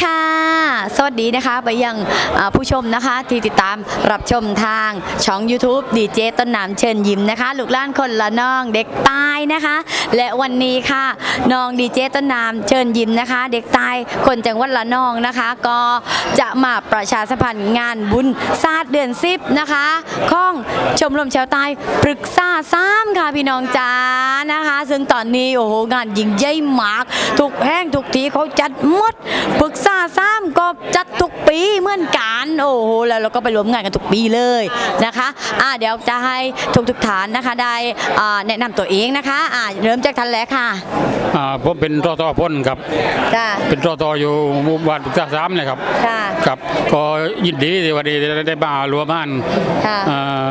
ค่ะสวัส ดีนะคะ ไปยังผู้ชมนะคะ ที่ติดตามรับชมทางช่อง YouTube ดีเจต้นน้ำเชิญยิ้มนะคะ ลูกล้านคนละน้องเด็กใต้นะคะ และวันนี้ค่ะน้องดีเจต้นน้ำเชิญยิ้มนะคะ เด็กใต้คนจังหวัดละน้องนะคะ ก็จะมาประชาสัมพันธ์งานบุญศาสตร์เดือนสิบนะคะของชมรมชาวใต้ปรึกษาซ้ำค่ะพี่น้องจ้านะคะ ซึ่งตอนนี้โอ้โหงานยิ่งใหญ่มากทุกแห่งทุกทีเขาจัดหมดปรึกษาซ้ำก็จัดทุกปีเหมือนกันโอ้โหแล้วเราก็ไปร่วมงานกันทุกปีเลยนะคะอ่าเดี๋ยวจะให้ทุกทุกๆฐานนะคะได้อ่าแนะนำตัวเองนะคะอ่าเริ่มจากท่านแรกค่ะอ่าผมเป็นรอตอพ่นครับ จ้าเป็นรอตออยู่หมู่บ้านปรึกษาสามเลยครับค่ะครับก็ยินดีที่วันนี้ได้มารวมงานค่ะอ่า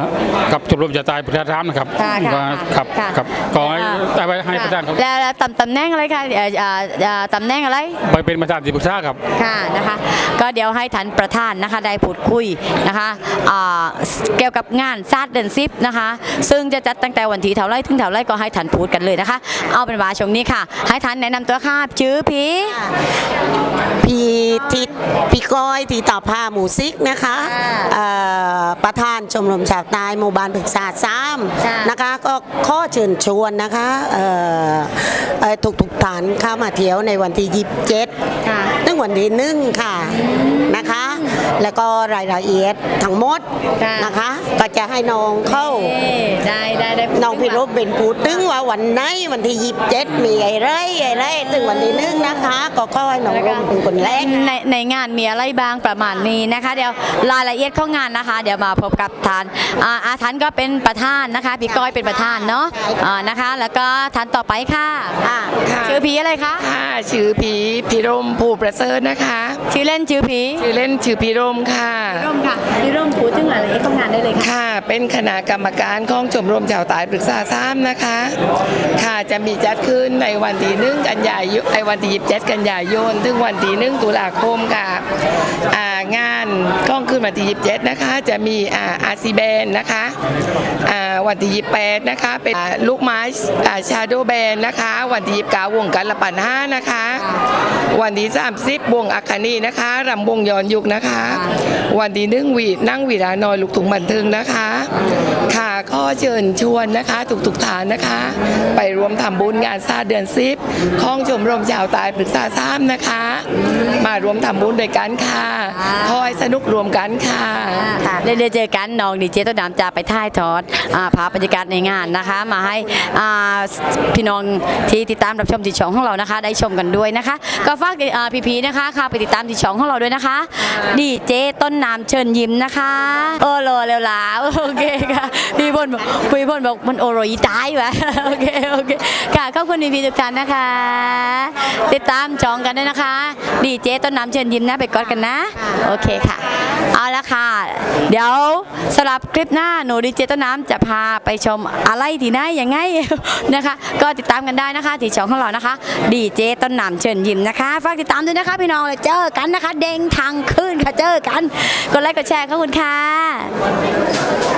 กับชมรมจะตายปรึกษาสามนะครับค่ะค่ะก็ครับค่ะ ครับก็ให้อ่าได้ไว้ให้ประธานครับแล้วแล้วตำตำแหน่งอะไรคะเอ่ออ่าอ่าตำแหน่งอะไร ไปเป็นประธานที่ปรึกษาครับ ค่ะนะคะ ก็เดี๋ยวให้ท่านประธานนะคะได้พูดคุยนะคะอ่าเกี่ยวกับงานซาดเดือนซิปนะคะ ซึ่งจะจัดตั้งแต่วันที่เท่าไรถึงเท่าไรก็ให้ท่านพูดกันเลยนะคะ เอาเป็นว่าช่วงนี้ค่ะ ให้ท่านแนะนำตัวค่ะชื่อพีพี่ทิศพี่ก้อยที่ต่อผ้าหมูซิกนะคะค่ะเอ่อประธานชมรมชาวใต้หมู่บ้านปรึกษาซ้ค่ะำนะคะ ก็ข้อเชิญชวนนะคะเอ่อเอ่อทุกทุกๆฐานเข้ามาเที่ยวในวันที่ 27ค่ะตั้ งวันที่หนึ่งค่ะนะคะ แล้วก็รายละเอียดทั้งหมดค่ะ นะคะ ก็จะให้น้องเข้าเอ้ได้ได้ได้น้องพี่รบเป็นผู้ตึงว่าวันไหนวันที่ยีิบเจ็ดมีไอ้ไรไอ้ไรถึงวันที่หนึ่งนะคะ ก็เข้าให้น้องรมเป็นคนแรก ในในงานมีอะไรบ้างประมาณนี้นะคะ เดี๋ยวรายละเอียดของงานนะคะ เดี๋ยวมาพบกับทานอ่าอาทันก็เป็นประธานนะคะพี่ก้อยเป็นประธานเนาะอ่านะคะ แล้วก็ท่านต่อไปค่ะ ค่ะค่ะชื่อพีอะไรคะ ค่ะชื่อผีพีรมผู้ประเสริฐนะคะ ชื่อเล่นชื่อพีชื่อเล่นชื่อพีรมค่ะ ร่มค่ะพี่ร่มพูดถึงรายละเอียดของงานได้เลยค่ะ ค่ะ เป็นคณะกรรมการของชมรมชาวใตายปรึกษาซ้ำนะคะ ค่ะจะมีจัดขึ้นในวันที่หนึ่งกันยายนในวันที่ยีิบเจ็ดกันยายนถึงวันที่หนึ่งตุลาคมค่ะอ่างานก้องขึ้นวันที่ยีิบเจ็ดนะคะ จะมีอ่าอาซีแบนนะคะอ่าวันที่ยีิบแปดนะคะ เป็นอ่าลูกไม้อ่าชาโดแบนนะคะ วันที่ยีิบเก้าวงกันละปันห้านะคะ วันที่30วงอัคคณีนะคะรำวงย้อนยุคนะคะ วันที่หนึ่งวีนั่งวีรานอยลูกถุงบันเทิงนะคะ ค่ะข้อเชิญชวนนะคะทุกทุกๆฐานนะคะ ไปรวมทำบุญงานซาเดือนซิปของชมรมชาวตายปรึกษาซ้ำนะคะ มารวมทำบุญด้วยกันค่ะคอยสนุกรวมกันค่ะ เดี๋ยวเจอกันน้องดีเจต้นน้ำจะไปถ่ายทอดอ่าภาพบรรยากาศในงานนะคะ มาให้อ่าพี่น้องที่ติดตามรับชมที่ช่องของเรานะคะ ได้ชมกันด้วยนะคะ ก็ฝากอ่าพี่ๆนะคะค่ะไปติดตามที่ช่องของเราด้วยนะคะดีเจต้นน้ำเชิญยิ้มนะคะ เออรอแล้วล่ะโอเคค่ะพี่พลบอกพี่พลบอกมันโอโรยตายวะโอเคโอเคค่ะขอบคุณพี่ๆทุกท่านนะคะ ติดตามจองกันด้วยนะคะดีเจต้นน้ำเชิญยิ้มนะไปกอดกันนะ โอเคค่ะ เอาละค่ะเดี๋ยวสำหรับคลิปหน้าหนูดีเจต้นน้ำจะพาไปชมอะไรที่ไหนยังไงนะคะ ก็ติดตามกันได้นะคะที่ช่องของเรานะคะ ดีเจต้นน้ำเชิญยิ้มนะคะฝากติดตามด้วยนะคะพี่น้องเลยเจอกันนะคะ เด้งทางขึ้นค่ะเจอกันกดไลค์กดแชร์ขอบคุณค่ะ